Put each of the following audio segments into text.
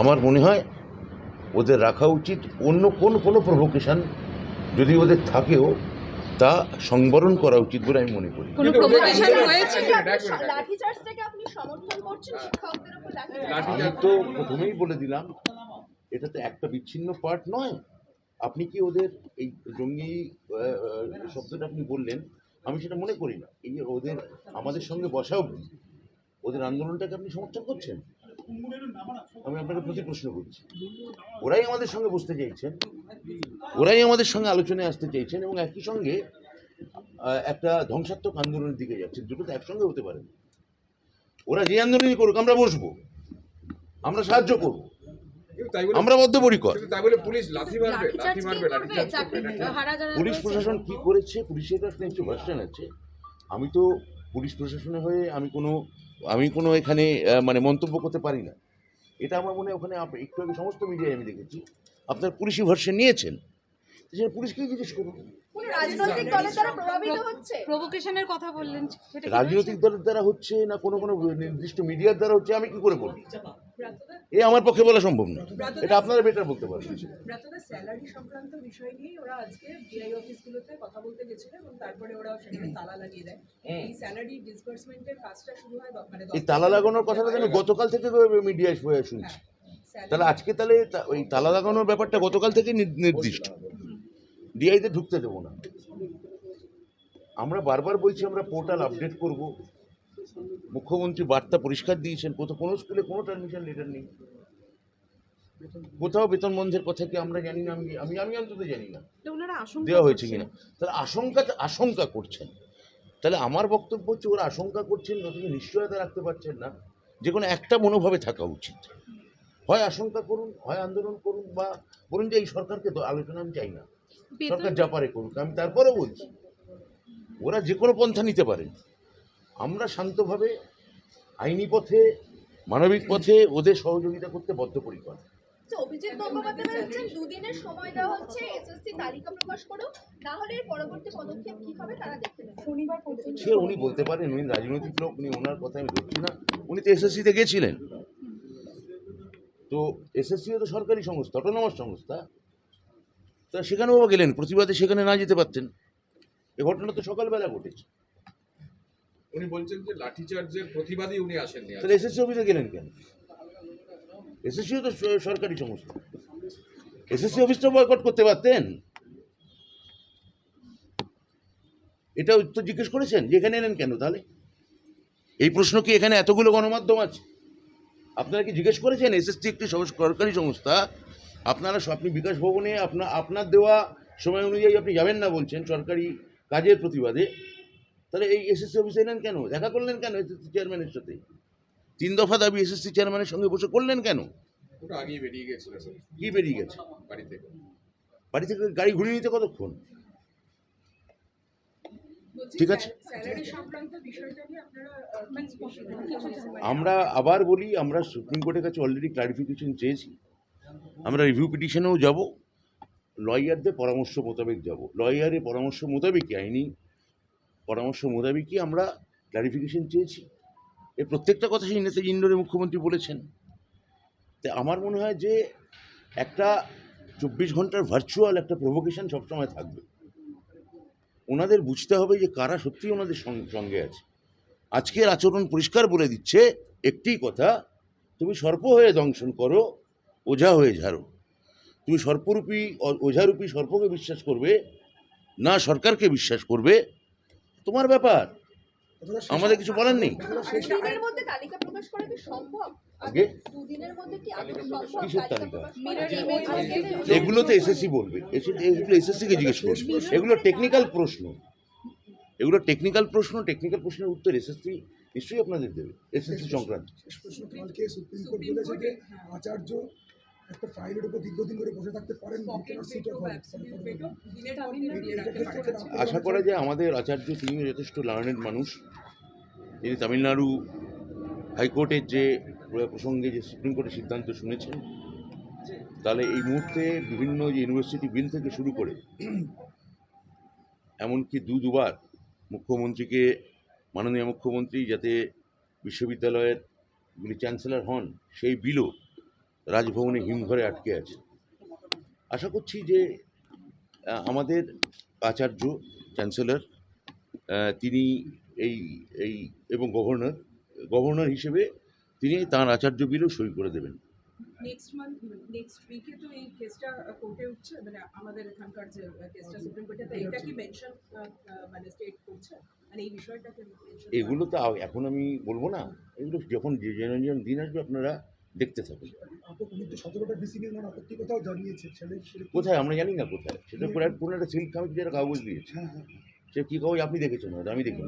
আমার মনে হয় ওদের রাখা উচিত অন্য কোন কোনো প্রভোকেশন যদি ওদের থাকেও তা সংবরণ করা উচিত বলে আমি মনে করি। আমি তো প্রথমেই বলে দিলাম এটা তো একটা বিচ্ছিন্ন পার্ট নয়। আপনি কি ওদের এই জঙ্গি শব্দটা আপনি বললেন আমি সেটা মনে করি না। এই যে ওদের আমাদের সঙ্গে বসা অবধি ওদের আন্দোলনটাকে আপনি সমর্থন করছেন? আমি আপনাকে প্রতি প্রশ্ন করছি। ওরাই আমাদের সঙ্গে বসতে চাইছেন ওরাই আমাদের সঙ্গে আলোচনায় আসতে চাইছেন এবং একই সঙ্গে একটা ধ্বংসাত্মক আন্দোলনের দিকে যাচ্ছে। দুটো তো একসঙ্গে হতে পারে ওরা যে আন্দোলনই করুক আমরা বসবো। আমরা সাহায্য করব। তাই বলে আমরা বদ্ধপরিকর। কিন্তু তাই বলে পুলিশ প্রশাসন কি করেছে? পুলিশের একটা নিশ্চয় ভার্সন আছে। আমি তো পুলিশ প্রশাসনের হয়ে আমি কোনো আমি কোনো এখানে মানে মন্তব্য করতে পারি না। এটা আমার মনে হয় ওখানে আপ- একটু আগে সমস্ত মিডিয়ায় আমি দেখেছি। আপনার পুলিশি ভার্সন নিয়েছেন। সেটা পুলিশকেই জিজ্ঞেস করুন। রাজনৈতিক দলের দ্বারা হচ্ছে? প্রভোকেশনের কথা বললেন রাজনৈতিক দলের দ্বারা হচ্ছে না কোনো কোনো নির্দিষ্ট মিডিয়ার দ্বারা হচ্ছে? আমি কি করে বলব? এ আমার পক্ষে বলা সম্ভব না এটা আপনারা বেটার বলতে পারবেন। স্যালারি সংক্রান্ত বিষয় নিয়ে ওরা আজকে ডিআই অফিসগুলোতে কথা বলতে গেছিল এবং তারপরে ওরা সেখানে তালা লাগিয়ে দেয়। এই স্যালারি ডিসবার্সমেন্টের কাজটা শুরু হয় মানে এই তালা লাগানোর কথাটা আমি গতকাল থেকে মিডিয়ায় শুনছি। তাহলে আজকে তাহলে ওই তালা লাগানোর ব্যাপারটা গতকাল থেকে নির্দিষ্ট। ডিআইতে ঢুকতে দেবো না। আমরা বারবার বলছি আমরা পোর্টাল আপডেট করব। মুখ্যমন্ত্রী বার্তা পরিষ্কার দিয়েছেন কোথাও কোনো স্কুলে কোনো ট্রানমিশন লেটার নেই। কোথাও বেতন বন্ধের কথা কি আমরা জানি না? আমি আমি আমি অন্তত জানি না। দেওয়া হয়েছে কিনা? তাহলে আশঙ্কা আশঙ্কা করছেন। তাহলে আমার বক্তব্য হচ্ছে ওরা আশঙ্কা করছেন অথচ নিশ্চয়তা রাখতে পারছেন না। যে কোনো একটা মনোভাবে থাকা উচিত। হয় আশঙ্কা করুন হয় আন্দোলন করুন বা বলুন যে এই সরকারকে তো আলোচনা আমি চাই না। সরকার যা পারে করুক আমি তারপরেও বলছি। ওরা যে কোনো পন্থা নিতে পারেন আমরা শান্তভাবে আইনি পথে মানবিক পথে ওদের সহযোগিতা করতে বদ্ধপরিকর আচ্ছা, অভিজিৎ গঙ্গোপাধ্যায় বলছেন দুদিনের সময় দেওয়া হচ্ছে এসএসসি তালিকা প্রকাশ করো না পরবর্তী পদক্ষেপ কি হবে তারা দেখতে শনিবার পর্যন্ত। সে উনি বলতে পারেন উনি রাজনৈতিক লোক উনি ওনার কথা আমি ধরছি না উনি তো এসএসসিতে গেছিলেন। তো এসএসসিও তো সরকারি সংস্থা অটোনমাস সংস্থা। তা সেখানেও গেলেন প্রতিবাদে সেখানে না যেতে পারতেন। এ ঘটনা তো সকালবেলা ঘটেছে। উনি বলছেন যে লাঠিচার্জের প্রতিবাদী উনি আসেননি। তাহলে এসএসসি অফিসে গেলেন কেন? এসএসসিও তো সরকারি সংস্থা এসএসসি অফিসটা বয়কট করতে পারতেন? এটা উত্তর জিজ্ঞেস করেছেন? যে এখানে এলেন কেন তাহলে? এই প্রশ্ন কি এখানে এতগুলো গণমাধ্যম আছে? আপনারা কি জিজ্ঞেস করেছেন? এসএসসি একটি সরকারি সংস্থা। আপনারা আপনি বিকাশ ভবনে আপনার আপনার দেওয়া সময় অনুযায়ী আপনি যাবেন না বলছেন সরকারি কাজের প্রতিবাদে। তাহলে এই এসএসসি অফিসে এলেন কেন? দেখা করলেন কেন এসএসসি চেয়ারম্যানের সাথে? তিন দফা দাবি এসএসসি চেয়ারম্যানের সঙ্গে বসে করলেন কেন? ওটা আগেই বেরিয়ে গেছিল কি বেরিয়ে গেছে? বাড়ি থেকে। বাড়ি থেকে গাড়ি ঘুরিয়ে নিতে কতক্ষণ? ঠিক আছে। আমরা আবার বলি আমরা সুপ্রিম কোর্টের কাছে অলরেডি ক্লারিফিকেশন চেয়েছি। আমরা রিভিউ পিটিশনেও যাব। লয়ারদের পরামর্শ মোতাবেক যাব। লয়ারের পরামর্শ মোতাবেকই আইনি পরামর্শ মোতাবেকই আমরা ক্লারিফিকেশন চেয়েছি। এর প্রত্যেকটা কথা সেই নেতা ইন্ডোরে মুখ্যমন্ত্রী বলেছেন। তাই আমার মনে হয় যে একটা চব্বিশ ঘণ্টার ভার্চুয়াল একটা প্রভোকেশন সবসময় থাকবে। ওনাদের বুঝতে হবে যে কারা সত্যিই ওনাদের সঙ্গে আছে। আজকের আচরণ পরিষ্কার বলে দিচ্ছে, একটি কথা, তুমি সর্প হয়ে দংশন করো, ওঝা হয়ে ঝাড়ো। তুমি সর্পরূপী ওঝারূপী সর্পকে বিশ্বাস করবে, না সরকারকে বিশ্বাস করবে তোমার ব্যাপার? আমাদের কিছু বলার নেই। এগুলো তো এসএসসি বলবে। এসে- এগুলো এসএসসিকে জিজ্ঞেস করবে। এগুলো টেকনিক্যাল প্রশ্ন। এগুলো টেকনিক্যাল প্রশ্ন টেকনিক্যাল প্রশ্নের উত্তর এসএসসি নিশ্চয়ই আপনাদের দেবে। এসএসসি সংক্রান্ত। একটা ফাইলের উপর দীর্ঘদিন ধরে বসে থাকতে পারেন আশা করা যায় আমাদের আচার্য তিনিও যথেষ্ট লার্নেড মানুষ। তিনি তামিলনাড়ু হাইকোর্টের যে প্রসঙ্গে যে সুপ্রিম কোর্টের সিদ্ধান্ত শুনেছেন তাহলে এই মুহূর্তে বিভিন্ন যে ইউনিভার্সিটি বিল থেকে শুরু করে এমনকি দু দুবার মুখ্যমন্ত্রীকে মাননীয় মুখ্যমন্ত্রী যাতে বিশ্ববিদ্যালয়ের গুলি চ্যান্সেলর হন সেই বিলও রাজভবনে হিমঘরে আটকে আছে। আশা করছি যে আমাদের আচার্য চ্যান্সেলর তিনি এই এই এবং গভর্নর গভর্নর হিসেবে তিনি তাঁর আচার্য বিলও সই করে দেবেন। নেক্সট মান্থ নেক্সট উইকে তো এই কেসটা কোর্টে উঠছে মানে আমাদের এখানকার যে কেসটা সুপ্রিম কোর্টে তো এটা কি মেনশন মানে স্টেট করছে? মানে এই বিষয়টাকে এগুলো তো এখন আমি বলব না এগুলো যখন যে যেন দিন আসবে আপনারা দেখতে থাকুন। আপনি উনি তো সতেরোটা ডিসি নিয়ে ওনার জানিয়েছে সেটা সেটা কি- কোথায়? আমরা জানি না কোথায়। সেটা পুরো পুরো কোনো একটা সিল্ক কামিজ একটা কাগজ দিয়েছে হ্যাঁ হ্যাঁ সে কী কাগজ আপনি দেখেছেন হয়তো? আমি দেখি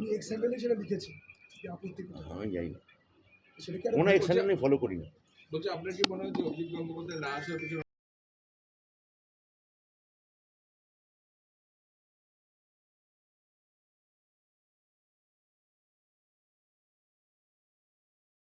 আমি জানি না। সেটা কি আমি ফলো করি না।